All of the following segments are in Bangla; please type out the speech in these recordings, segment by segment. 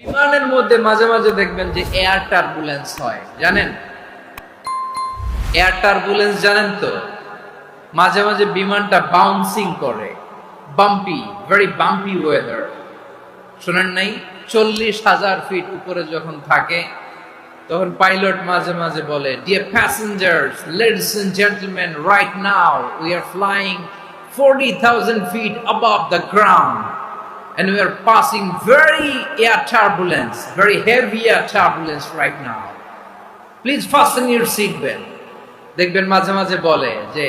বিমানের মধ্যে মাঝে মাঝে দেখবেন যে এয়ার টার্বুলেন্স হয়, জানেন? এয়ার টার্বুলেন্স জানেন তো? মাঝে মাঝে বিমানটা বাউন্সিং করে বাম্পি ভেরি বাম্পি ওয়েদার শোনেন নাই? চল্লিশ হাজার ফিট উপরে যখন থাকে, তখন পাইলট মাঝে মাঝে বলে dear passengers ladies and gentleman right now we are flying forty thousand feet above the ground and we are passing very air turbulence, very heavy air turbulence right now. Please fasten your seat belt. দেখবেন মাঝে মাঝে বলে যে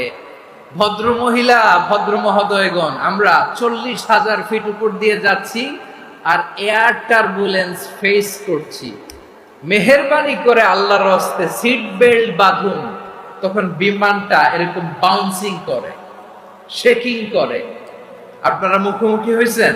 ভদ্র মহিলা ভদ্র মহোদয়গণ আমরা চল্লিশ হাজার ফিট উপর দিয়ে যাচ্ছি আর এয়ার টার্বুলেন্স ফেস করছি মেহরবানি করে আল্লাহর হস্তে সিট বেল্ট বাঁধুন তখন বিমানটা এরকম বাউন্সিং করে শেকিং করে আপনারা মুখোমুখি হয়েছেন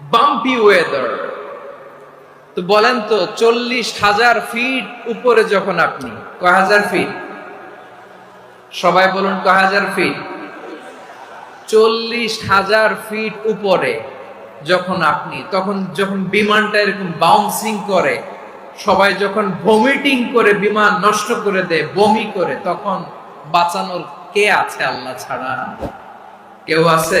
বাম্পি ওয়েদার তো বলেন তো, চল্লিশ হাজার ফিট উপরে যখন আপনি ক হাজার ফিট সবাই বলুন ক হাজার ফিট চল্লিশ হাজার ফিট উপরে যখন আপনি, তখন যখন বিমানটা এরকম বাউন্সিং করে, সবাই যখন ভমিটিং করে বিমান নষ্ট করে দেয়, বমি করে, তখন বাঁচানোর কে আছে আল্লাহ ছাড়া? কেউ আছে?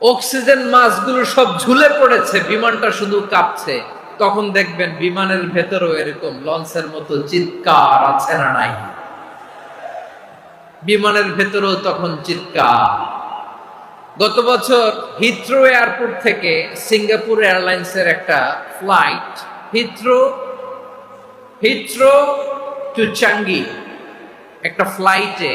অক্সিজেন মাছগুলো সব ঝুলে পড়েছে, বিমানটা শুধু কাঁপছে। তখন দেখবেন বিমানের ভেতরেও এরকম লঞ্চের মতো চিৎকার আছে না নাই? বিমানের ভেতরেও তখন চিৎকার। গত বছর হিথ্রো এয়ারপোর্ট থেকে সিঙ্গাপুর এয়ারলাইন্সের একটা flight, Heathrow Heathrow to Changi একটা ফ্লাইটে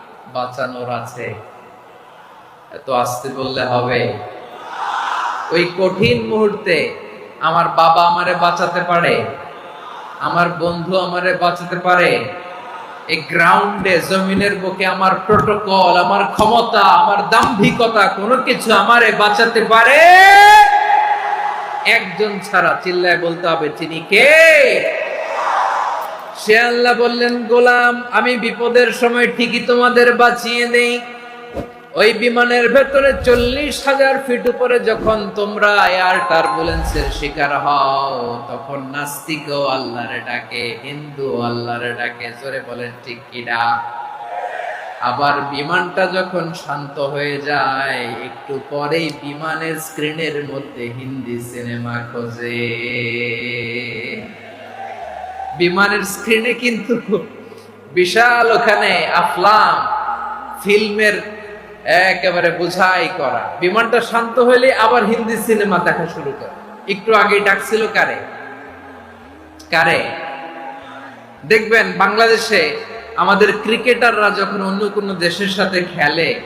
বাঁচানোর আছে। এত আসতে বললে হবে। ওই কঠিন মুহূর্তে আমার বাবা আমারে বাঁচাতে পারে। আমার বন্ধু আমারে বাঁচাতে পারে। এই গ্রাউন্ডে, জমিনের বুকে আমার প্রোটোকল, আমার ক্ষমতা, আমার দাম্ভিকতা, কোনো কিছু আমারে বাঁচাতে পারে? একজন ছাড়া চিল্লায় বলতে হবে, তিনি কে? সে আল্লাহ বললেন, গোলাম, আমি বিপদের সময় ঠিকই তোমাদের বাঁচিয়ে নেই। ওই বিমানের ভেতরে চল্লিশ হাজার ফিট উপরে যখন তোমরা এয়ার টার্বুলেন্সের শিকার হও, তখন নাস্তিকও আল্লাহরে ডাকে হিন্দু আল্লাহরে ডাকে। জোরে বলেন, ঠিক কিনা আবার বিমানটা যখন শান্ত হয়ে যায়, একটু পরেই বিমানের স্ক্রিনের মধ্যে হিন্দি সিনেমা খোঁজে। বিমানের স্ক্রিনে কিন্তু বিশাল ওখানে আফলাম ফিল্মের একেবারে বোঝাই করা। বিমানটা শান্ত হইলে আবার হিন্দি সিনেমা দেখা শুরু করে। একটু আগে ডাকছিল কারে? কারে? দেখবেন বাংলাদেশে আমাদের ক্রিকেটাররা যখন অন্য কোনো দেশের সাথে খেলে,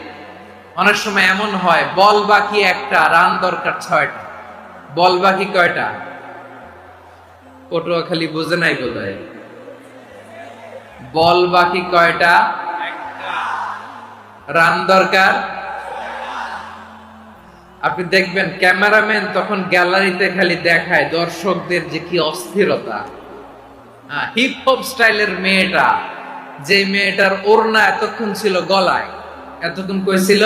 অনেক সময় এমন হয়, বল বাকি একটা, রান দরকার ছয়টা। বল বাকি কয়টা? পটুয়াখালী বুঝে নাই বোধ বল বাকি কয়টা? রান দরকার। আপনি দেখবেন ক্যামেরাম্যান তখন গ্যালারিতে খালি দেখায় দর্শকদের যে কি অস্থিরতা। হিপ হপ স্টাইলের মেয়েটা, যে মেয়েটার ওড়না এতক্ষণ ছিল গলায়, এতক্ষণ কইছিল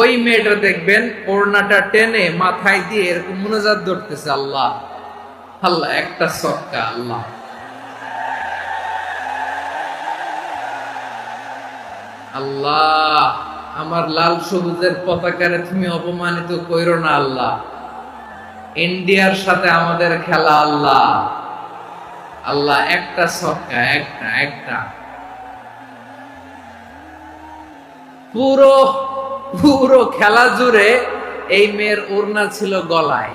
ওই মেয়েটা দেখবেন ওড়নাটা টেনে মাথায় দিয়ে এরকম মনোজাত ধরতেছে, আল্লাহ। আল্লাহ, একটা সক্কা আল্লাহ। আল্লাহ, আমার লাল সবুজের পতাকারে তুমি অপমানিত কইরো না আল্লাহ। ইন্ডিয়ার সাথে আমাদের খেলা আল্লাহ। আল্লাহ, একটা সক্কা একটা একটা। পুরো পুরো খেলা জুড়ে এই মেয়ের ওড়না ছিল গলায়।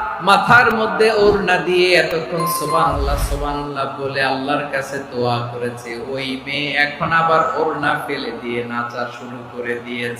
মাথার মধ্যে ওড়না দিয়ে এতক্ষণ সুবহানাল্লাহ আল্লাহ বলে আল্লাহর কাছে দোয়া করেছে। ওই মেয়ে এখন আবার ওড়না ফেলে দিয়ে নাচা শুরু করে দিয়েছে।